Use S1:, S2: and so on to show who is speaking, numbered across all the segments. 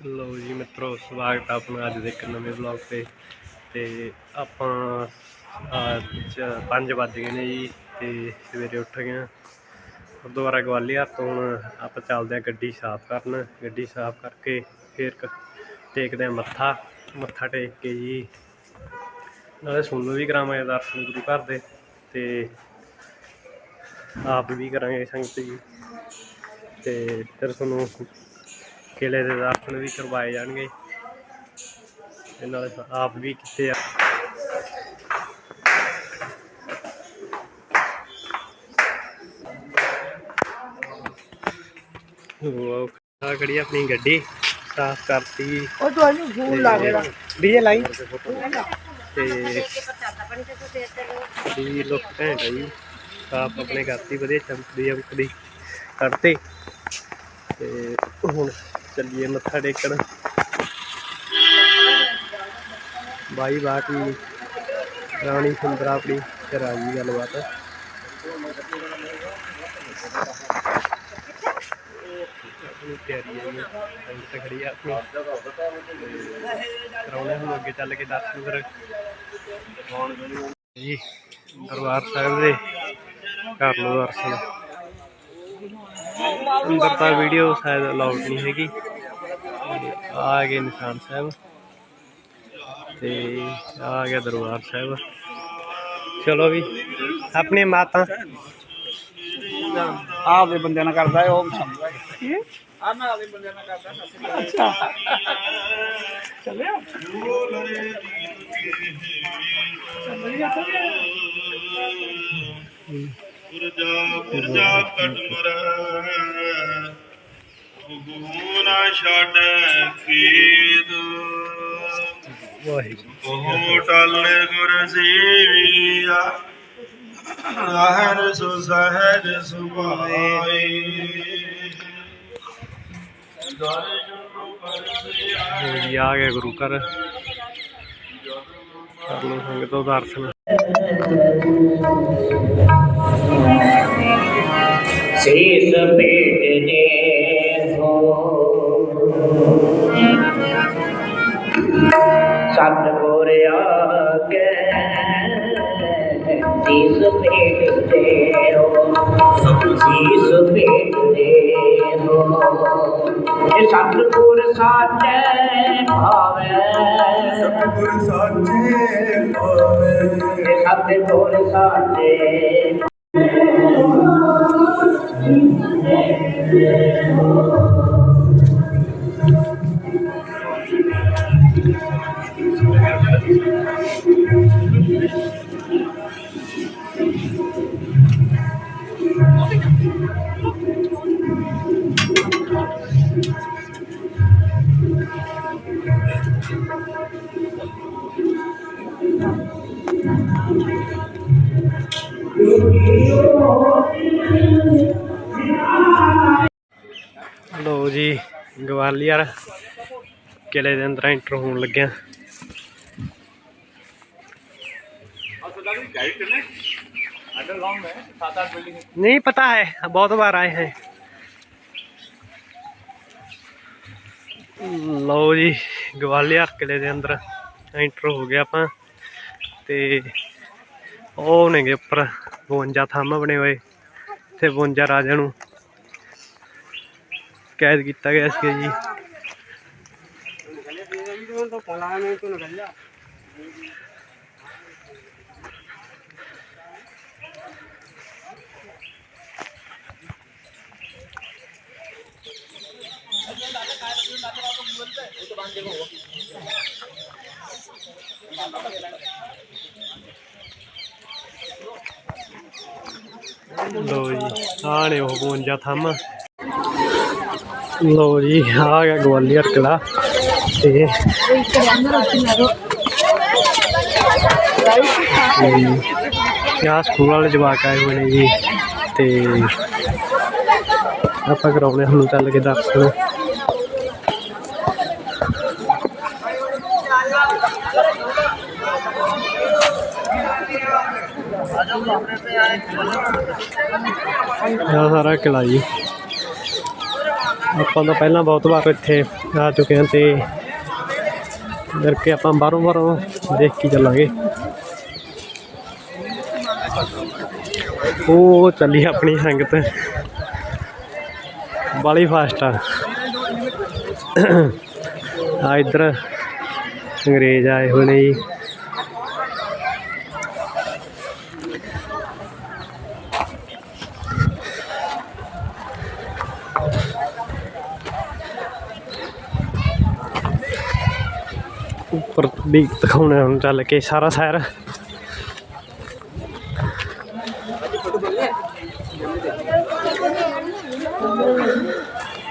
S1: ਲੋ ਜੀ ਮਿੱਤਰੋ, ਸਵਾਗਤ ਹੈ ਆਪਣਾ ਅੱਜ ਦੇ ਇੱਕ ਨਵੇਂ ਵਲੌਗ ਤੇ। ਤੇ ਆਪਾਂ ਅੱਜ 5 ਵੱਜ ਗਏ ਨੇ ਜੀ ਤੇ ਸਵੇਰੇ ਉੱਠ ਗਏ ਹਾਂ ਗੁਰਦੁਆਰਾ ਗਵਾਲੀਅਰ ਤੋਂ ਹੁਣ ਆਪਾਂ ਚੱਲਦੇ ਹਾਂ ਗੱਡੀ ਸਾਫ਼ ਕਰਨ। ਗੱਡੀ ਸਾਫ਼ ਕਰਕੇ ਫਿਰ ਕ- ਟੇਕਦੇ ਹਾਂ ਮੱਥਾ ਮੱਥਾ ਟੇਕ ਕੇ ਜੀ। ਨਾਲੇ ਸੋਨੂੰ ਵੀ ਕਰਾਵਾਂਗੇ ਦਰਸ਼ਨ ਗੁਰੂ ਘਰ ਦੇ ਤੇ ਆਪ ਵੀ ਕਰਾਂਗੇ ਸੰਗਤ ਜੀ। ਤੇ ਫਿਰ ਤੁਹਾਨੂੰ ਕਿਲੇ ਦੇ ਦਰਸ਼ਨ ਵੀ ਕਰਵਾਏ ਜਾਣਗੇ। ਤੇ ਨਾਲੇ ਆਪ ਵੀ ਕੀਤੇ ਆ। ਉਹ ਖੜੀ ਆਪਣੀ ਗੱਡੀ ਸਾਫ਼ ਕਰਤੀ।
S2: ਉਹ ਤੁਹਾਨੂੰ ਫੋਨ ਲਾ ਗਿਆ
S1: ਡੀਜੇ ਲਾਈ। ਤੇ ਦੀ ਲੋਕ ਘੈਂਟ ਆ ਜੀ ਸਾਫ਼ ਆਪਣੇ ਕਰਤੀ ਵਧੀਆ ਚਮਕਦੀ ਚਮਕਦੀ। ਕੱਢਤੇ ਤੇ ਹੁਣ ਚੱਲੀਏ ਮੱਥਾ ਟੇਕਣ। ਬਾਈ ਬਾਕੀ ਰਾਣੀ ਸੁੰਦਰਾ ਆਪਣੀ ਕਰਾ ਗਈ ਗੱਲਬਾਤ। ਤਿਆਰੀ ਹੈ ਜੀ ਸੰਗਤ ਖੜੀ ਆ ਆਪਣੀ। ਕਰਾਉਣੇ ਹੁਣ ਅੱਗੇ ਚੱਲ ਕੇ ਦਰਸ਼ਨ ਫਿਰ। ਜੀ, ਦਰਬਾਰ ਸਾਹਿਬ ਦੇ ਕਰ ਲਓ ਦਰਸ਼ਨ। ਅੰਦਰ ਤਾਂ ਵੀਡੀਓ ਸ਼ਾਇਦ ਅਲਾਉਡ ਨਹੀਂ ਹੈਗੀ ਤੇ ਆ ਗਏ ਨਿਸ਼ਾਨ ਸਾਹਿਬ ਤੇ ਆ ਗਿਆ ਦਰਬਾਰ ਸਾਹਿਬ ਚਲੋ ਵੀ ਆਪਣੀ ਮਾਤਾ
S2: ਆਪਦੇ ਬੰਦਿਆਂ ਨਾਲ ਕਰਦਾ ਉਹ ਸਮਝਦਾ ਆ ਮੈਂ
S3: ਪੁਰਜਾ ਪੁਰਜਾ ਕਟ ਮਰੈ। ਹੁਗੂ ਨਾ ਛੱਡ ਕੀਦ
S1: ਵਾਹਿਗੁਰੂ
S3: ਉਹ ਟਲ ਗੁਰ ਸੇਵੀਆ। ਆਹਰ ਸੁ ਸਹਜ ਸੁਭਾਈ
S1: ਜੀ ਆ ਗਿਆ ਗੁਰੂ ਘਰ। ਕਰ ਲਓ ਸੰਗਤੋਂ ਦਰਸ਼ਨ।
S4: ਸੀਸ ਪੇਟ ਦੇ ਹੋ। ਸਤ ਗੋਰਿਆ ਕੇ ਸੀਸ ਪੇਟ ਦੇ ਹੋ ਸੀਸ ਪੇਟ ਦੇ ਹੋ। ਇਹ ਸਤਿਗੁਰ ਸਾਚੇ
S3: ਭਾਵੇ ਸਤਿਗੁਰ ਸਾਚੇ ਭਾਵੇ।
S4: ਇਹ ਸਤਿਗੁਰ ਸਾਚੇ साचे
S1: ਲਓ ਕਿਲੇ ਦੇ ਅੰਦਰ ਐਂਟਰ ਹੋਣ ਲੱਗਿਆ नहीं पता है बहुत बार आए हैं ਲਓ ਜੀ ਗਵਾਲੀਅਰ ਕਿਲੇ ਦੇ ਅੰਦਰ ਐਂਟਰ ਹੋ ਗਿਆ ਆਪਾਂ ਤੇ ਉਹ ਨੇਗੇ ਉੱਪਰ 52 ਥੰਮ ਬਣੇ ਹੋਏ ਤੇ 52 ਰਾਜਾ ਨੂੰ ਕੈਦ ਕੀਤਾ ਗਿਆ ਸੀ ਜੀ ਲੋ ਜੀ ਆਹ ਨੇ ਉਹ 52 ਥੰਮ। ਲੋ ਜੀ ਆ ਗਿਆ ਗਵਾਲੀਅਰ ਕਿਲਾ ਤੇ ਯਾ ਸਕੂਲ ਵਾਲੇ ਜਵਾਕ ਆਏ ਹੋਏ ਨੇ ਜੀ ਤੇ ਆਪਾਂ ਕਰਾਉਣੇ ਹੁਣ ਚੱਲ ਕੇ ਦਰਸ਼ਨ ਆ ਸਾਰਾ ਕਿਲਾ ਜੀ। ਆਪਾਂ ਤਾਂ ਪਹਿਲਾਂ ਬਹੁਤ ਵਾਰ ਇੱਥੇ ਆ ਚੁੱਕੇ ਹਾਂ ਤੇ ਕਰਕੇ ਆਪਾਂ ਬਾਹਰੋਂ ਬਾਹਰੋਂ ਦੇਖ ਕੇ ਚੱਲਾਂਗੇ। ਉਹ ਚੱਲੀ ਆਪਣੀ ਸੰਗਤ। ਬਾਲੀ ਫਾਸਟ ਆ। ਆ ਇੱਧਰ ਅੰਗਰੇਜ਼ ਆਏ ਹੋਏ ਨੇ ਜੀ ਉੱਪਰ ਵੀ ਦਿਖਾਉਣਾ ਹੁਣ ਚੱਲ ਕੇ ਸਾਰਾ ਸ਼ਹਿਰ।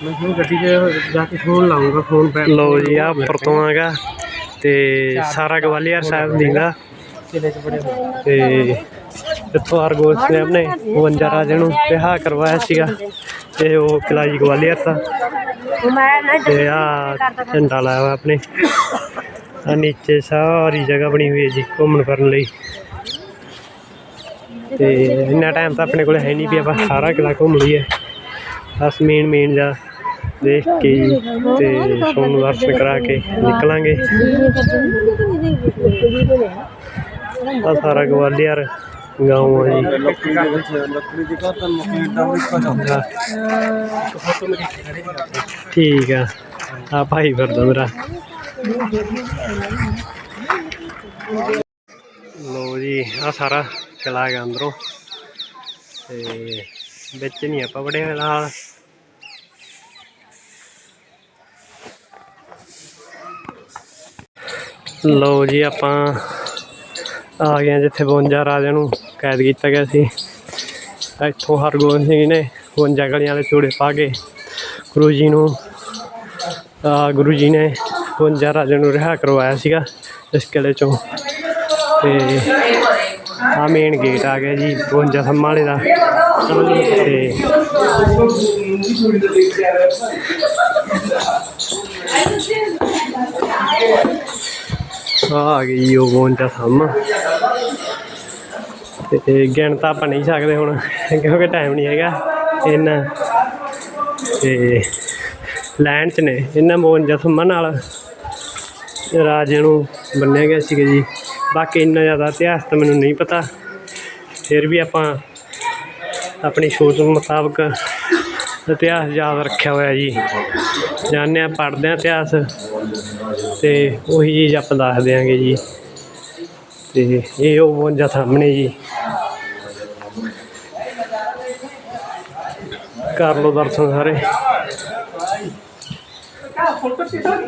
S1: ਮੈਂ ਹੁਣ ਗੱਡੀ 'ਚ ਜਾ ਕੇ ਫੋਨ ਲਾਉਂਗਾ ਫੋਨ ਪੈ ਲਓ ਜੀ ਆ ਉੱਪਰ ਤੋਂ ਆਗਾ ਤੇ ਸਾਰਾ ਗਵਾਲੀਅਰ ਸਾਹਿਬ ਦੀਂਗਾ ਤੇ ਇੱਥੋਂ ਅਰਗੋਸ ਨੇ ਆਪਣੇ 52 ਰਾਜੇ ਨੂੰ ਵਿਆਹ ਕਰਵਾਇਆ ਸੀਗਾ ਤੇ ਉਹ ਕਿਲਾ ਜੀ ਗਵਾਲੀਅਰ ਦਾ। ਤੇ ਆ ਝੰਡਾ ਲਾਇਆ ਆਪਣੇ। ਆ ਨੀਚੇ ਸਾਰੀ ਜਗ੍ਹਾ ਬਣੀ ਹੋਈ ਹੈ ਜੀ ਘੁੰਮਣ ਫਿਰਨ ਲਈ। ਤੇ ਇੰਨਾ ਟਾਈਮ ਤਾਂ ਆਪਣੇ ਕੋਲ ਹੈ ਨਹੀਂ ਵੀ ਆਪਾਂ ਸਾਰਾ ਕਿਲਾ ਘੁੰਮ ਲਈਏ। ਬਸ ਮੇਨ ਮੇਨ ਜਾ ਦੇਖ ਕੇ ਜੀ ਤੇ ਤੁਹਾਨੂੰ ਦਰਸ਼ਨ ਕਰਾ ਕੇ ਨਿਕਲਾਂਗੇ। ਆ ਸਾਰਾ ਗਵਾਲੀਅਰ ਗਾਉਂ ਆ ਜੀ।
S2: ਲੱਕੜੀ ਦੇ ਵਿੱਚ ਲੱਕੜੀ ਦੀ ਘਰ ਤਾਂ
S1: ਲੋ ਜੀ ਆ ਸਾਰਾ ਚਲਾ ਗਿਆ ਅੰਦਰੋਂ। ਤੇ ਵਿੱਚ ਨਹੀਂ ਆਪਾਂ ਬੜੇ ਫਿਲਹਾਲ ਲੋ ਜੀ, ਆਪਾਂ ਆ ਗਏ ਹਾਂ ਜਿੱਥੇ 52 ਰਾਜਿਆਂ ਨੂੰ ਕੈਦ ਕੀਤਾ ਗਿਆ ਸੀ। ਇੱਥੋਂ ਹਰਗੋਬਿੰਦ ਸਿੰਘ ਨੇ 52 ਗਲੀਆਂ ਵਾਲੇ ਚੂੜੇ ਪਾ ਕੇ ਗੁਰੂ ਜੀ ਨੂੰ ਗੁਰੂ ਜੀ ਨੇ 52 ਰਾਜੇ ਨੂੰ ਰਿਹਾ ਕਰਵਾਇਆ ਸੀਗਾ ਇਸ ਕਿਲੇ ਚੋਂ। ਤੇ ਆ ਮੇਨ ਗੇਟ ਆ ਗਿਆ ਜੀ 52 ਥੰਮਾਂ ਵਾਲੇ ਦਾ। ਤੇ ਆ ਆ ਗਈ ਜੀ ਉਹ 52 ਥੰਮ। ਤੇ ਗਿਣ ਤਾਂ ਆਪਾਂ ਨਹੀਂ ਸਕਦੇ ਹੁਣ, ਕਿਉਂਕਿ ਟਾਈਮ ਨਹੀਂ ਹੈਗਾ। ਇਹਨਾਂ ਤੇ ਲੈਂਡ 'ਚ ਨੇ, ਇਹਨਾਂ 52 ਥੰਮਾਂ ਨਾਲ। ਰਾਜਿਆਂ ਨੂੰ ਬੰਨਿਆ ਗਿਆ ਸੀਗਾ ਜੀ। ਬਾਕੀ ਇੰਨਾ ਜ਼ਿਆਦਾ ਇਤਿਹਾਸ ਤਾਂ ਮੈਨੂੰ ਨਹੀਂ ਪਤਾ। ਫਿਰ ਵੀ ਆਪਾਂ ਆਪਣੀ ਸੋਚ ਮੁਤਾਬਕ ਇਤਿਹਾਸ ਯਾਦ ਰੱਖਿਆ ਹੋਇਆ ਜੀ। ਜਾਣਦੇ ਹਾਂ, ਪੜ੍ਹਦੇ ਹਾਂ ਇਤਿਹਾਸ। ਤੇ ਉਹੀ ਚੀਜ਼ ਆਪਾਂ ਦੱਸ ਦਿਆਂਗੇ ਜੀ। ਤੇ ਇਹ ਉਹ 52 ਸਾਹਮਣੇ ਜੀ। ਕਰ ਲਓ ਦਰਸ਼ਨ ਸਾਰੇ।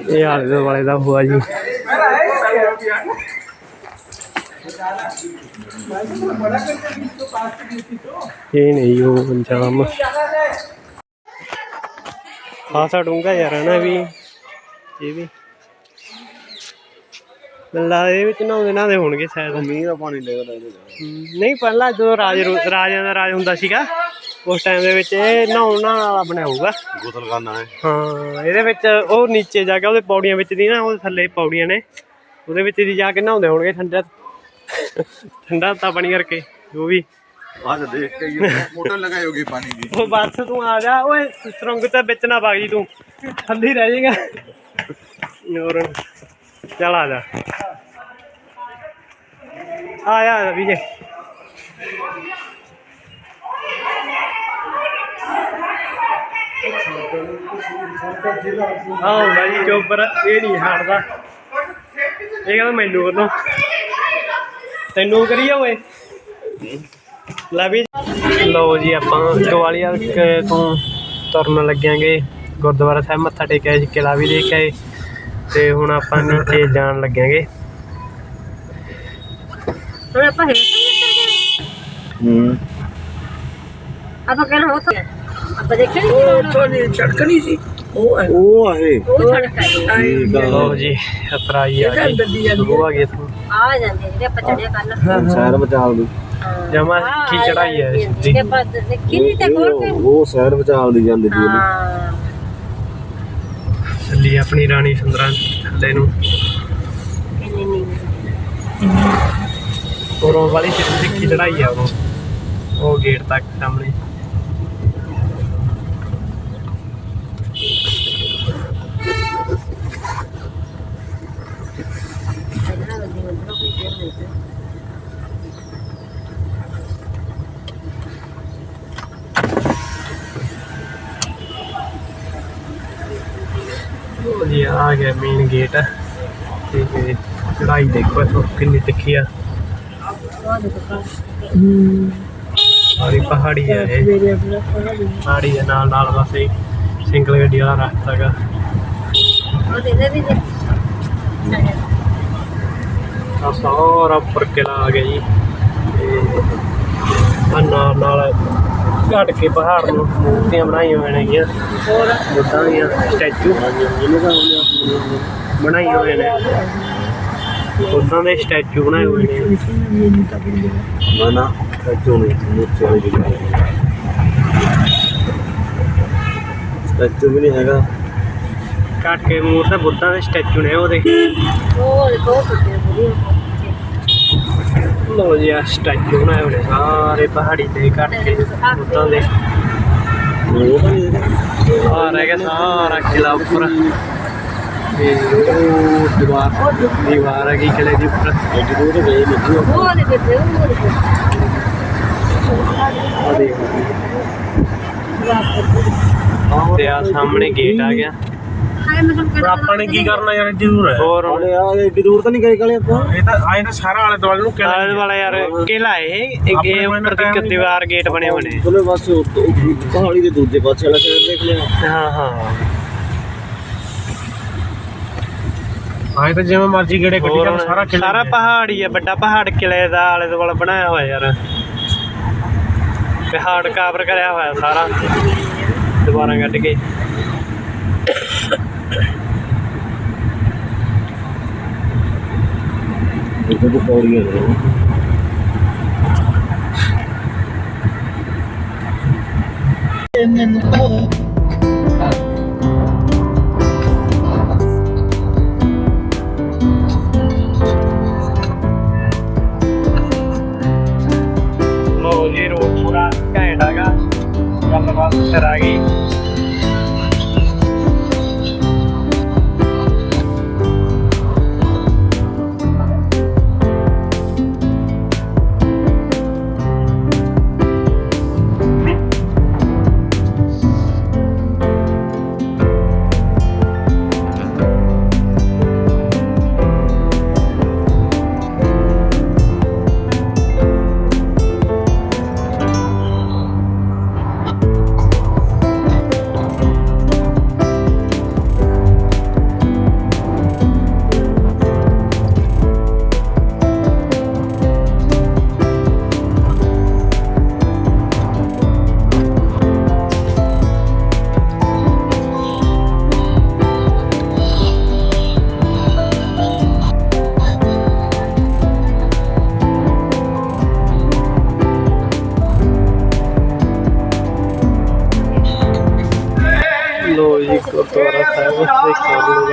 S1: ਇਹ ਆਲੇ ਦੁਆਲੇ ਦਾ ਹੋਆ ਜੀ। ਇਹ ਨਹੀਂ ਉਹ ਪੰਜਾਬ। ਖਾਸਾ ਡੂੰਘਾ ਯਾਰ ਹੈ ਨਾ ਵੀ। ਇਹ ਵੀ। ਲੱਲਾ ਇਹ ਵਿੱਚ ਨਹਾਉਂਦੇ ਨਹਾਉਂਦੇ ਹੋਣਗੇ ਸ਼ਾਇਦ।
S2: ਮੀਂਹ ਦਾ ਪਾਣੀ
S1: ਹਮ, ਨਹੀਂ ਪਹਿਲਾਂ ਜਦੋਂ ਰਾਜ ਰਾਜਿਆਂ ਦਾ ਰਾਜ ਹੁੰਦਾ ਸੀਗਾ ਉਸ ਟਾਈਮ ਦੇ ਵਿੱਚ ਇਹ ਨਹਾਉਣ ਵਾਲਾ ਬਣਿਆ ਹੋਊਗਾ
S2: ਗੁਸਲ ਕਰਨਾ ਹੈ
S1: ਹਾਂ ਇਹਦੇ ਵਿੱਚ ਉਹ ਨੀਚੇ ਜਾ ਕੇ ਉਹਦੇ ਪੌੜੀਆਂ ਵਿੱਚ ਦੀ ਨਾ ਉਹਦੇ ਥੱਲੇ ਪੌੜੀਆਂ ਨੇ। ਉਹਦੇ ਵਿੱਚ ਦੀ ਜਾ ਕੇ ਨਹਾਉਂਦੇ ਹੋਣਗੇ ਠੰਡਾ। ਠੰਡਾ ਤਾਂ ਪਾਣੀ ਕਰਕੇ ਜੋ ਵੀ।
S2: ਅੱਜ ਦੇਖ ਕੇ ਮੋਟਰ ਲਗਾਈ ਹੋਗੀ ਪਾਣੀ ਦੀ।
S1: ਉਹ ਬੱਸ ਤੂੰ ਆ ਜਾ। ਓਏ ਸੁਰੰਗ ਤੇ ਵਿੱਚ ਨਾ ਵਗ ਜੀ ਤੂੰ। ਥੱਲੇ ਰਹਿ ਜਾਏਗਾ। ਹੋਰ ਚੱਲ ਆ ਜਾ। ਆ ਜਾ ਆ ਜਾ ਵੀਰੇ। ਹੁੰਦਾ ਜੀ ਚੋਪਰ ਇਹ ਨਹੀਂ ਹਟਦਾ ਇਹ ਕਹਿੰਦਾ ਮੈਨੂੰ ਵੱਲੋਂ। ਤੈਨੂੰ ਕਰੀਏ ਓਏ। ਲੈ ਵੀ। ਲਓ ਜੀ ਆਪਾਂ ਗਵਾਲੀਅਰ ਤੋਂ ਤੁਰਨ ਲੱਗਿਆਂਗੇ। ਗੁਰਦੁਆਰਾ ਸਾਹਿਬ ਮੱਥਾ ਟੇਕਿਆ ਸੀ ਕਿਲਾ ਵੀ ਦੇਖ ਆਏ। ਤੇ ਹੁਣ ਆਪਾਂ ਨੀਚੇ ਜਾਣ ਲੱਗਿਆਂਗੇ।
S5: ਹੁਣ ਆਪਾਂ ਹੇਠ
S2: ਹੂੰ।
S5: ਆਪਾਂ ਕਹਿੰਦਾ ਉੱਥੇ ਆਪਾਂ ਦੇਖਿਆ ਨਹੀਂ ਉਹ
S2: ਨਹੀਂ ਸੜਕ ਨਹੀਂ ਸੀ। ਉਹ ਉਹ ਆਏ
S5: ਉਹ ਸੜਕ ਹੈ
S2: ਠੀਕ ਆ।
S1: ਲਓ ਜੀ ਅਤਰਾਈ ਆ ਗਈ ਸ਼ੁਰੂ ਆ ਗਈ ਇੱਥੋਂ।
S5: ਆ ਜਾਂਦੇ ਜਿਹੜੇ ਆਪਾਂ ਚੜਿਆ ਕੱਲ
S2: ਸੈਰ ਬਚਾਲ ਦੀ।
S1: ਜਮਾ ਕੀ ਚੜਾਈ ਹੈ ਸਿੱਧੀ
S5: ਤੇ ਬਾਅਦ ਦੇਖੀ ਨਹੀਂ ਤੇ ਕੋਲ ਤੇ
S2: ਉਹ ਸੈਰ ਬਚਾਲ ਦੀ ਜਾਂਦੀ ਸੀ
S5: ਹਾਂ।
S1: ਚੱਲੀ ਆਪਣੀ ਰਾਣੀ ਸੁੰਦਰਾਂ ਥੱਲੇ ਨੂੰ।
S5: ਕਿੰਨੀ ਨਹੀਂ
S1: ਉਰੋਂ ਵਾਲੀ ਸਿੱਧੀ ਚੜਾਈ ਆ ਉਰੋਂ ਉਹ ਗੇਟ ਤੱਕ ਸਾਹਮਣੇ। ਜੀ, ਆ ਗਿਆ ਮੇਨ ਗੇਟ ਤੇ ਚੜਾਈ ਦੇਖੋ ਇੱਥੋਂ ਕਿੰਨੀ ਤਿੱਖੀ ਆ। ਸਾਰੀ ਪਹਾੜੀ ਆ ਇਹ।
S5: ਪਹਾੜੀ
S1: ਦੇ ਨਾਲ ਨਾਲ ਬਸ ਇਹ ਸਿੰਗਲ ਗੱਡੀ ਵਾਲਾ ਰਸਤਾ ਗਾ ਆ ਸਾਰਾ ਉੱਪਰ ਕਿਲਾ ਆ ਗਿਆ ਜੀ। ਤੇ ਨਾਲ ਨਾਲ ਘਟ ਕੇ ਪਹਾੜ ਨੂੰ ਮੂਰਤੀਆਂ ਬਣਾਈਆਂ ਹੋਈਆਂ ਨੇਗੀਆਂ।
S5: ਹੋਰ
S1: ਬੁੱਧਾਂ ਦੀਆਂ ਸਟੈਚੂ ਬਣਾਈਆਂ ਹੋਏ ਨੇ। ਬੁੱਧਾਂ ਦੇ ਸਟੈਚੂ ਬਣਾਏ ਹੋਏ ਨੇ।
S2: ਨਾ ਨਾ ਸੱਚੋ ਨਹੀਂ ਮੁੱਛ ਵਾਲੀ ਜਗ੍ਹਾ ਸੱਚੋ ਵੀ ਨਹੀਂ ਹੈਗਾ।
S1: ਘਟ ਕੇ ਮੂਰਤ ਬੁੱਧਾਂ ਦੇ ਸਟੈਚੂ ਨੇ ਉਹਦੇ।
S5: ਉਹ ਦੇਖੋ ਕਿੱਥੇ ਬੁਰੀ
S1: ਲੋ ਜੀ ਆ ਸਟੈਚੂ ਬਣਾਏ ਹੋਏ ਸਾਰੇ ਪਹਾੜੀ ਤੇ ਘਟ ਕੇ ਬੁੱਧਾਂ ਦੇ। ਆ ਰਹਿ ਗਿਆ ਸਾਰਾ ਕਿਲਾ ਉੱਪਰ। ਤੇ ਉਹ ਦੀਵਾਰ ਦੀਵਾਰ ਹੈਗੀ ਕਿਲੇ ਦੀ ਉੱਪਰ।
S2: ਐਡੀ ਦੂਰ ਤਾਂ ਉਹ
S5: ਦੇ ਕਿੱਥੇ ਉਹ ਦੇ
S1: ਆ ਦੇਖ ਆ ਸਾਹਮਣੇ ਗੇਟ ਆ ਗਿਆ।
S5: ਤੁਹਾਨੂੰ
S6: ਆਪਾਂ ਨੇ ਕੀ ਕਰਨਾ ਯਾਰ ਜ਼ਰੂਰ ਹੈ।
S1: ਹੋਰ
S2: ਉਹਨੇ ਆ ਐਡੀ ਦੂਰ ਤਾਂ ਨਹੀਂ ਗਏ ਕਾਲੇ ਆਪਾਂ?
S6: ਇਹ ਤਾਂ ਆਏ ਤਾਂ ਸਾਰਾ ਆਲੇ ਦੁਆਲੇ ਨੂੰ ਕਿਲਾ
S1: ਆਲੇ ਵਾਲਾ ਯਾਰ ਕਿਲਾ ਇਹ ਇੱਕ ਇਹ ਉੱਪਰ ਦੀ ਇੱਕ ਦੀਵਾਰ ਗੇਟ ਬਣੇ ਹੋਏ ਨੇ।
S2: ਬਸ ਪਹਾੜੀ ਦੇ ਦੂਜੇ ਪਾਸੇ ਵਾਲਾ ਸਾਈਡ ਦੇਖ ਲਿਆ।
S1: ਹਾਂ ਹਾਂ।
S6: ਆਏ ਤਾਂ ਜਿਵੇਂ ਮਰਜ਼ੀ ਗੇੜੇ ਕੱਢੀ ਜਾਣ ਸਾਰਾ ਕਿਲਾ
S1: ਸਾਰਾ ਪਹਾੜ ਹੀ। ਹੈ ਵੱਡਾ ਪਹਾੜ ਕਿਲੇ ਦਾ ਆਲੇ ਦੁਆਲੇ ਬਣਾਇਆ ਹੋਇਆ ਯਾਰ। ਪਹਾੜ ਕਾਵਰ ਕਰਿਆ ਹੋਇਆ ਸਾਰਾ ਦੁਬਾਰਾ ਕੱਢ ਕੇ।
S2: ਇੱਥੇ ਤਾਂ ਪੌੜੀਆਂ ਨੇ
S1: ਲੋ ਜੀ ਰੋਡ ਪੂਰਾ ਘੈਂਟ ਹੈਗਾ ਗੱਲਬਾਤ ਫਿਰ ਆ ਗਈ ਲੋ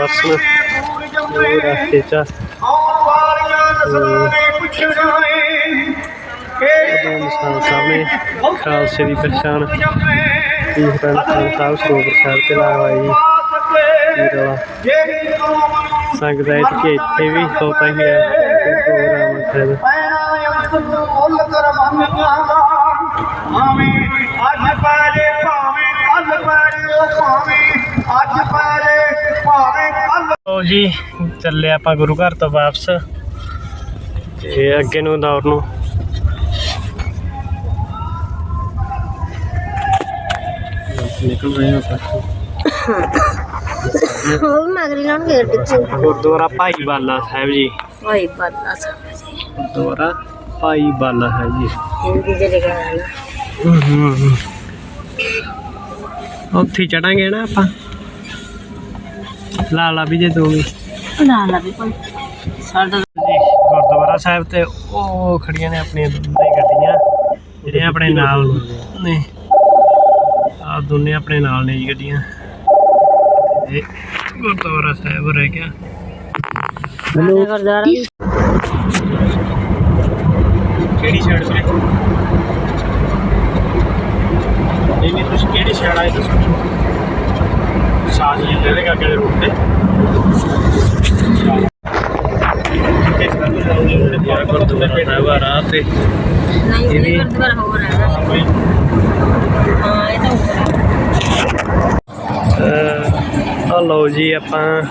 S1: ਦਰਸ਼ਨ ਇਹ ਰਸਤੇ ਚ ਇਹ ਨਿਸ਼ਾਨ ਸਾਹਮਣੇ ਖਾਲਸੇ ਦੀ ਪਛਾਣ। ਤੀਸਰਾ ਨਿਸ਼ਾਨ ਸਾਹਿਬ ਸਰੋਵਰ ਸਾਹਿਬ ਤੇ ਲਾਇਆ ਜੀ। ਸੰਗਤ ਹੈ ਕਿ ਇੱਥੇ ਵੀ ਹੋਤਾ ਹੀ ਹੈ। ਪ੍ਰੋਗਰਾਮ ਸਾਹਿਬ
S3: ਅੱਜ ਪਾਲੇ ਭਾਵੇਂ ਕੱਲ ਪਾਲੇ ਭਾਵੇਂ ਅੱਜ ਪਾਲੇ ਭਾਵੇਂ ਕੱਲ
S1: ਲੋ ਜੀ ਚੱਲੇ ਆਪਾਂ ਗੁਰੂ ਘਰ ਤੋਂ ਵਾਪਸ। ਤੇ ਅੱਗੇ ਨੂੰ ਦੌੜ ਨੂੰ।
S2: ਨਿਕਲ ਰਹੇ ਹਾਂ ਆਪਾਂ।
S5: ਉਹ ਵੀ ਮਗਰੀ ਨਾਲ ਗੇਟ ਚ
S1: ਗੁਰਦੁਆਰਾ ਭਾਈ ਬਾਲਾ ਸਾਹਿਬ ਜੀ। ਗੁਰਦੁਆਰਾ ਭਾਈ ਬਾਲਾ ਹੈ ਜੀ।
S5: ਹਿੰਦੀ ਦੇ ਲਿਖਿਆ ਹੈ ਨਾ?
S1: ਉੱਥੇ ਚੜਾਂਗੇ ਨਾ ਆਪਾਂ। ਲਾ ਲਾ ਵੀ ਜੇ ਤੂੰ ਵੀ।
S5: ਨਾ ਨਾ ਵੀ ਕੋਈ। ਸਾਡਾ
S1: ਜੀ ਗੁਰਦੁਆਰਾ ਸਾਹਿਬ ਤੇ ਉਹ ਖੜੀਆਂ ਨੇ ਆਪਣੀਆਂ ਦੋਨੇ ਗੱਡੀਆਂ। ਜਿਹੜੀਆਂ ਆਪਣੇ ਨਾਲ ਨੇ। ਆ ਦੋਨੇ ਆਪਣੇ ਨਾਲ ਨੇ ਜੀ ਗੱਡੀਆਂ। ਇਹ ਗੁਰਦੁਆਰਾ ਸਾਹਿਬ ਰਹਿ ਗਿਆ।
S5: ਗੁਰਦੁਆਰਾ ਵੀ
S6: ਕਿਹੜੀ ਸਾਈਡ ਤੇ ਨਹੀਂ ਨਹੀਂ ਤੁਸੀਂ ਕਿਹੜੀ ਸਾਈਡ ਆਏ ਦੱਸੋ। ਸਾਜ ਜੀ
S1: ਆ
S5: ਹੈ ਹਾਂ ਹੈ।
S1: ਆ। ਲਓ ਆਪਾਂ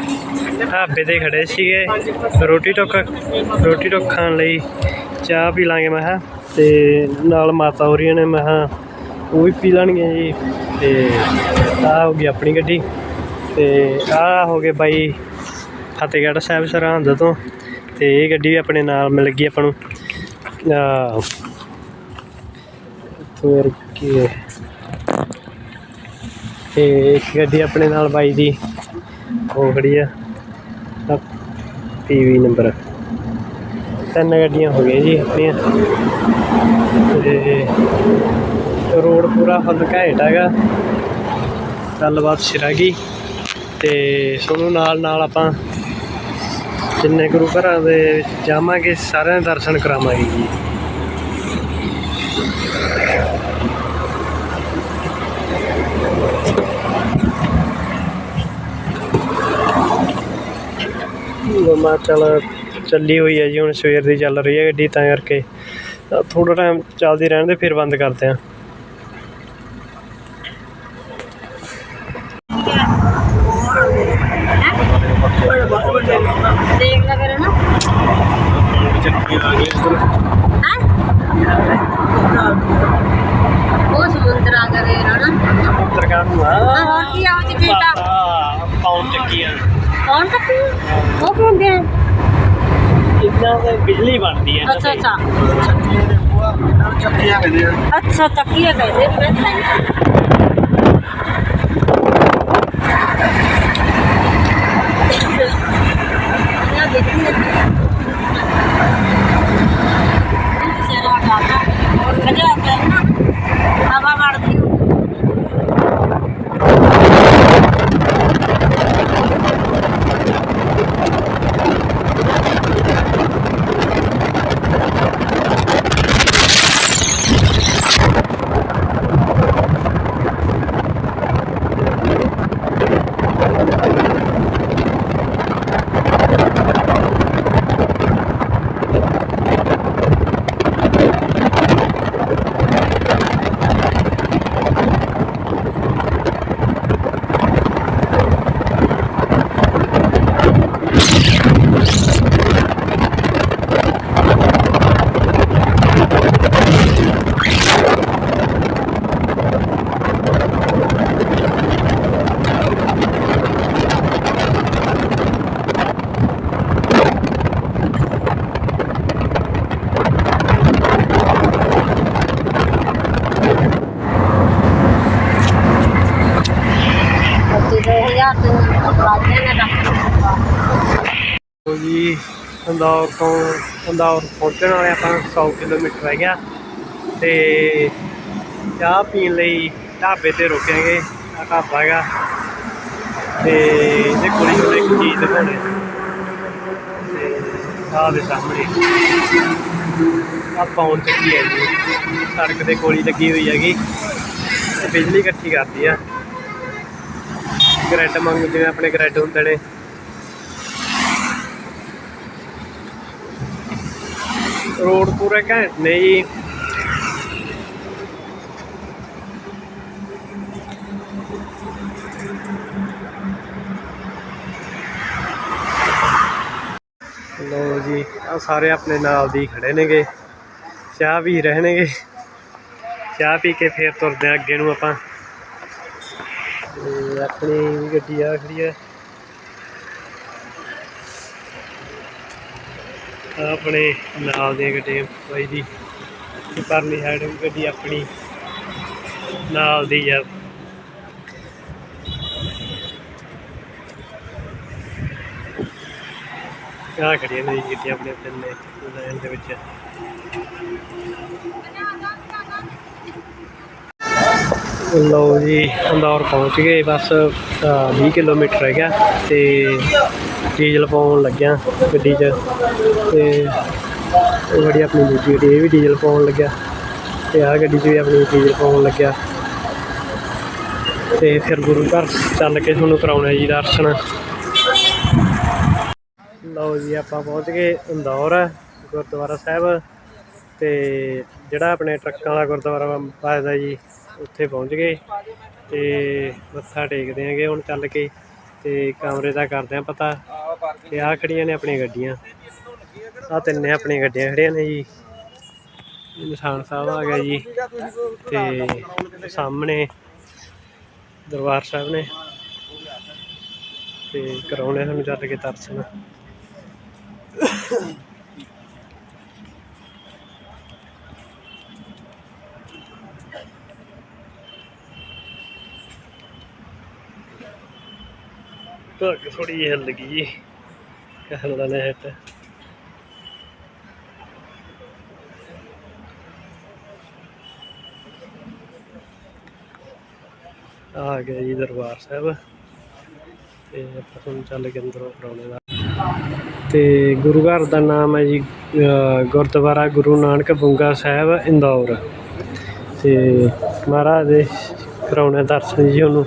S1: ਢਾਬੇ ਤੇ ਖੜੇ ਸੀਗੇ। ਰੋਟੀ ਟੁੱਕ ਰੋਟੀ ਟੁੱਕ ਖਾਣ ਲਈ ਚਾਹ ਪੀ ਲਾਂਗੇ ਮੈਂ ਕਿਹਾ। ਤੇ ਨਾਲ ਮਾਤਾ ਹੋਰੀਆਂ ਨੇ ਮੈਂ ਕਿਹਾ ਉਹ ਵੀ ਪੀ ਲੈਣਗੇ ਜੀ। ਤੇ ਆਹ ਹੋ ਗਈ ਆਪਣੀ ਗੱਡੀ। ਤੇ ਆਹ ਹੋ ਗਏ ਬਾਈ ਫਤਿਹਗੜ੍ਹ ਸਾਹਿਬ ਸਰਹੰਦ ਤੋਂ। ਤੇ ਇਹ ਗੱਡੀ ਵੀ ਆਪਣੇ ਨਾਲ ਮਿਲ ਗਈ ਆਪਾਂ ਨੂੰ। ਆਹ। ਹੋਰ ਕੀ ਹੈ? ਤੇ ਇੱਕ ਗੱਡੀ ਆਪਣੇ ਨਾਲ ਬਾਈ ਦੀ ਉਹ ਖੜੀ ਆ। ਪੀਵੀ ਨੰਬਰ ਤਿੰਨ ਗੱਡੀਆਂ ਹੋ ਗਈਆਂ ਜੀ ਆਪਣੀਆਂ। ਤੇ ਰੋਡ ਪੂਰਾ ਫੁੱਲ ਘੈਂਟ ਹੈਗਾ। ਗੱਲਬਾਤ ਸਿਰਾ ਗਈ ਤੇ ਤੁਹਾਨੂੰ ਨਾਲ ਨਾਲ ਆਪਾਂ ਜਿੰਨੇ ਗੁਰੂ ਘਰਾਂ ਦੇ ਵਿੱਚ ਜਾਵਾਂਗੇ, ਸਾਰਿਆਂ ਦੇ ਦਰਸ਼ਨ ਕਰਾਵਾਂਗੇ ਜੀ। ਹਿਮਾਚਲ ਚੱਲੀ ਹੋਈ ਹੈ ਜੀ, ਹੁਣ ਸਵੇਰ ਦੀ ਚੱਲ ਰਹੀ ਹੈ ਗੱਡੀ, ਤਾਂ ਕਰਕੇ। ਥੋੜਾ ਟਾਈਮ ਚੱਲਦੀ ਰਹਿਣ ਦੇ, ਫਿਰ ਬੰਦ ਕਰਦੇ ਆ।
S6: ਚੱਕੀ ਆ ਗਈ ਇੱਧਰ
S5: ਹਾਂ ਉਹ ਸਮੁੰਦਰ ਆ ਗਏ ਨਾ
S1: ਪੱਤਰਕਾਰ ਨੂੰ ਆ
S5: ਹਾਂ ਹੋਰ ਕੀ ਆਉਂ ਜੀ ਬੇਟਾ
S1: ਪਾਉਣ ਚੱਕੀਆਂ
S5: ਕੌਣ ਤੱਕ ਉਹ ਕੀ ਹੁੰਦੇ ਆ
S1: ਇਦਾਂ ਦੇ ਬਿਜਲੀ ਬਣਦੀ ਹੈ
S5: ਅੱਛਾ ਅੱਛਾ
S2: ਚੱਕੀਆਂ ਕਹਿੰਦੇ ਆ
S5: ਅੱਛਾ ਤੱਕੀਏ ਕਹਿੰਦੇ ਨੇ ਮੈਂ ਤਾਂ ਦੇਖੀ
S1: ਇੰਦੌਰ ਤੋਂ ਪਹੁੰਚਣ ਵਾਲੇ ਆਪਾਂ 100 ਕਿਲੋਮੀਟਰ ਰਹਿ ਗਿਆ। ਤੇ ਚਾਹ ਪੀਣ ਲਈ ਢਾਬੇ ਤੇ ਰੁਕਾਂਗੇ ਆ ਢਾਬਾ ਹੈਗਾ। ਤੇ ਇਹਦੇ ਕੋਲ ਹੀ ਤੁਹਾਨੂੰ ਇੱਕ ਚੀਜ਼ ਦਿਖਾਉਣੀ ਤੇ ਦੇ ਸਾਹਮਣੇ। ਆ ਪੌਣ ਚੱਕੀ ਹੈ ਜੀ। ਸੜਕ ਦੇ ਕੋਲ ਲੱਗੀ ਹੋਈ ਹੈਗੀ। ਬਿਜਲੀ ਇਕੱਠੀ ਕਰਦੀ ਆ। ਗ੍ਰੈਡ ਮੰਗ ਜਿਵੇਂ ਆਪਣੇ ਗ੍ਰੈਡ ਹੁੰਦੇ ਨੇ। ਰੋਡ ਪੂਰੇ ਘੈਂਟ ਨੇ ਜੀ ਲੋ ਜੀ ਆ ਸਾਰੇ ਆਪਣੇ ਨਾਲ ਦੀ ਖੜੇ ਨੇਗੇ। ਚਾਹ ਵੀ ਰਹੇ ਨੇਗੇ। ਚਾਹ ਪੀ ਕੇ ਫੇਰ ਤੁਰਦੇ ਆ ਅੱਗੇ ਨੂੰ ਆਪਾਂ। ਆਪਣੀ ਗੱਡੀ ਆ ਖੜੀ ਆ ਆਪਣੇ ਨਾਲ ਦੀਆਂ ਗੱਡੀਆਂ ਬਾਈ ਦੀ ਪਰਲੀ ਸਾਈਡ ਵੀ ਗੱਡੀ ਆਪਣੀ ਨਾਲ ਦੀ ਆ। ਆ ਖੜੀਆਂ ਨੇ ਗੱਡੀਆਂ ਆਪਣੇ ਤਿੰਨ ਲਾਈਨ ਦੇ ਵਿੱਚ। ਲਓ ਜੀ ਇੰਦੌਰ ਪਹੁੰਚ ਗਏ ਬਸ ਅ, 20 ਕਿਲੋਮੀਟਰ ਰਹਿ ਗਿਆ ਤੇ ਡੀਜ਼ਲ ਪਾਉਣ ਲੱਗਿਆ ਗੱਡੀ 'ਚ ਤੇ ਉਹ ਜਿਹੜੀ ਆਪਣੀ ਦੂਜੀ ਗੱਡੀ, ਇਹ ਵੀ ਡੀਜ਼ਲ ਪਾਉਣ ਲੱਗਿਆ ਤੇ ਆਹ ਗੱਡੀ 'ਚ ਵੀ ਆਪਣੀ ਡੀਜ਼ਲ ਪਾਉਣ ਲੱਗਿਆ। ਤੇ ਫਿਰ ਗੁਰੂ ਘਰ ਚੱਲ ਕੇ ਤੁਹਾਨੂੰ ਕਰਾਉਣਾ ਜੀ ਦਰਸ਼ਨ। ਲਓ ਜੀ, ਆਪਾਂ ਪਹੁੰਚ ਗਏ ਇੰਦੌਰ, ਗੁਰਦੁਆਰਾ ਸਾਹਿਬ ਤੇ ਜਿਹੜਾ ਆਪਣੇ ਟਰੱਕਾਂ ਵਾਲਾ ਗੁਰਦੁਆਰਾ ਵੱਜਦਾ ਜੀ, ਉੱਥੇ ਪਹੁੰਚ ਗਏ ਤੇ ਮੱਥਾ ਟੇਕਦੇ ਆਂਗੇ ਹੁਣ ਚੱਲ ਕੇ ਤੇ ਕਮਰੇ ਦਾ ਕਰਦੇ ਆ ਪਤਾ। ਤੇ ਆ ਖੜੀਆਂ ਨੇ ਆਪਣੀਆਂ ਗੱਡੀਆਂ। ਆ ਤਿੰਨੇ ਆਪਣੀਆਂ ਗੱਡੀਆਂ ਖੜੀਆਂ ਨੇ ਜੀ। ਨਿਸ਼ਾਨ ਸਾਹਿਬ ਆ ਗਿਆ ਜੀ ਤੇ ਸਾਹਮਣੇ ਦਰਬਾਰ ਸਾਹਿਬ ਨੇ। ਤੇ ਕਰਾਉਣੇ ਸਾਨੂੰ ਚੱਲ ਕੇ ਦਰਸ਼ਨ। ਪੱਗ ਥੋੜੀ ਜਿਹੀ ਹਿੱਲ ਗਈ ਜੀ। ਕਹਿਣ ਦਾ ਨੈਟ ਆ ਗਿਆ ਜੀ ਦਰਬਾਰ ਸਾਹਿਬ। ਤੇ ਆਪਾਂ ਤੁਹਾਨੂੰ ਚੱਲ ਕੇ ਅੰਦਰੋਂ ਕਰਾਉਣੇ ਦਾ। ਤੇ ਗੁਰੂ ਘਰ ਦਾ ਨਾਮ ਹੈ ਜੀ ਗੁਰਦੁਆਰਾ ਗੁਰੂ ਨਾਨਕ ਬੰਗਾ ਸਾਹਿਬ, ਇੰਦੌਰ। ਤੇ ਮਹਾਰਾਜ ਦੇ ਕਰਾਉਣੇ ਦਰਸ਼ਨ ਜੀ ਉਹਨੂੰ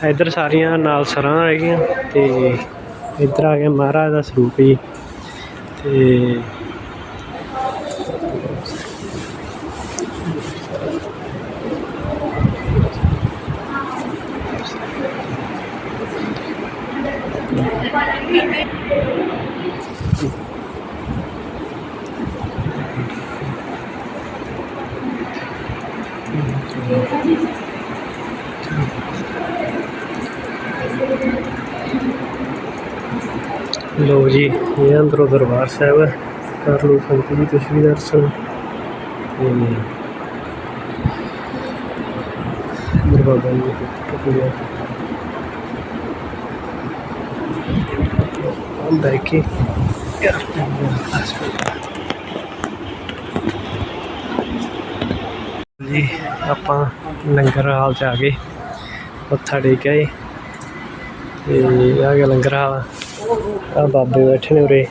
S1: ਇੱਧਰ ਸਾਰੀਆਂ ਨਾਲ ਸਰਾਂ ਹੈਗੀਆਂ ਤੇ ਇੱਧਰ ਆ ਗਿਆ ਮਹਾਰਾਜ ਦਾ ਸਰੂਪ ਜੀ ਤੇ ਲੋ ਜੀ, ਇਹ ਅੰਦਰੋਂ ਦਰਬਾਰ ਸਾਹਿਬ, ਕਰ ਲੋ ਸੰਤ ਜੀ ਤੁਸੀਂ ਵੀ ਦਰਸ਼ਨ। ਤੇ ਦਰਬਾਰ ਦਾ ਜੀ ਟੁਕੜਿਆ ਅੰਦਰ ਕੀ ਯਾਰ, ਜੀ, ਆਪਾਂ ਲੰਗਰ ਹਾਲ ਚ ਆ ਗਏ, ਮੱਥਾ ਟੇਕਿਆ ਏ ਤੇ ਆ ਗਿਆ ਲੰਗਰ ਹਾਲ। ਆ ਬਾਬੇ ਬੈਠੇ ਨੇ ਉਰੇ।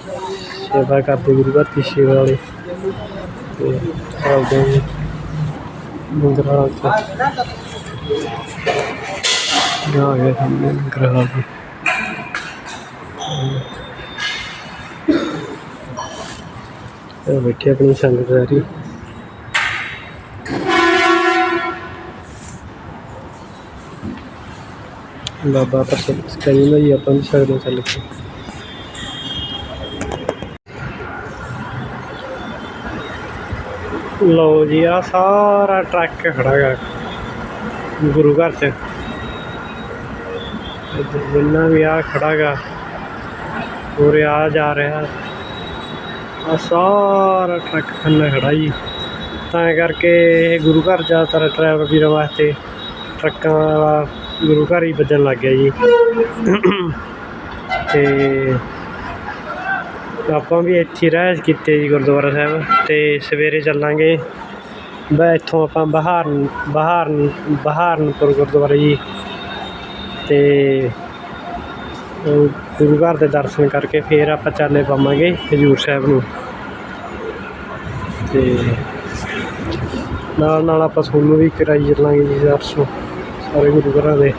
S1: ਸੇਵਾ ਕਰਦੇ ਗੁਰੂ ਘਰ ਦੀ ਸੇਵਾ ਵਾਲੇ। ਤੇ ਆਉਂਦੇ ਜੀ। ਲੰਗਰ ਹਾਲ ਚ ਆ ਸਾਹਮਣੇ ਲੰਗਰ ਹਾਲ ਇਹ ਬੈਠੀ ਆਪਣੀ ਸੰਗਤ ਸਾਰੀ। ਬਾਬਾ ਪ੍ਰਸੰਨ ਕਰੀ ਲਈ ਆਪਾਂ ਵੀ ਸਕਦੇ ਚੱਲ ਕੇ। ਲਓ ਜੀ ਆ ਸਾਰਾ ਟਰੱਕ ਖੜਾ ਗਾ ਗੁਰੂ ਘਰ ਚ। ਇੱਧਰ ਜਿੰਨਾ ਵੀ ਆ ਖੜਾ ਗਾ ਉਰੇ ਆ ਜਾ ਰਿਹਾ। ਆ ਸਾਰਾ ਟਰੱਕ ਖੰਨਾ ਖੜਾ ਜੀ। ਤਾਂ ਕਰਕੇ ਇਹ ਗੁਰੂ ਘਰ ਜ਼ਿਆਦਾਤਰ ਟਰੈਵਲ ਵੀਰਾਂ ਵਾਸਤੇ ਟਰੱਕਾਂ ਵਾਲਾ ਗੁਰੂ ਘਰ ਹੀ ਵੱਜਣ ਲੱਗ ਗਿਆ ਜੀ। ਤੇ ਆਪਾਂ ਵੀ ਇੱਥੇ ਰਹਿ ਕੀਤੇ ਜੀ ਗੁਰਦੁਆਰਾ ਸਾਹਿਬ ਅਤੇ ਸਵੇਰੇ ਚੱਲਾਂਗੇ। ਬਾ ਇੱਥੋਂ ਆਪਾਂ ਬਹਾਰਨ ਬਹਾਰਨ ਬਹਾਰਨਪੁਰ ਗੁਰਦੁਆਰਾ ਜੀ। ਅਤੇ ਗੁਰੂ ਘਰ ਦੇ ਦਰਸ਼ਨ ਕਰਕੇ ਫਿਰ ਆਪਾਂ ਚੱਲੇ ਪਾਵਾਂਗੇ ਹਜੂਰ ਸਾਹਿਬ ਨੂੰ। ਤੇ ਨਾਲ ਨਾਲ ਆਪਾਂ ਤੁਹਾਨੂੰ ਵੀ ਕਰਾਈ ਚੱਲਾਂਗੇ ਜੀ ਦਰਸ਼ਨ ਸਾਰੇ ਗੁਰੂ ਘਰਾਂ ਦੇ।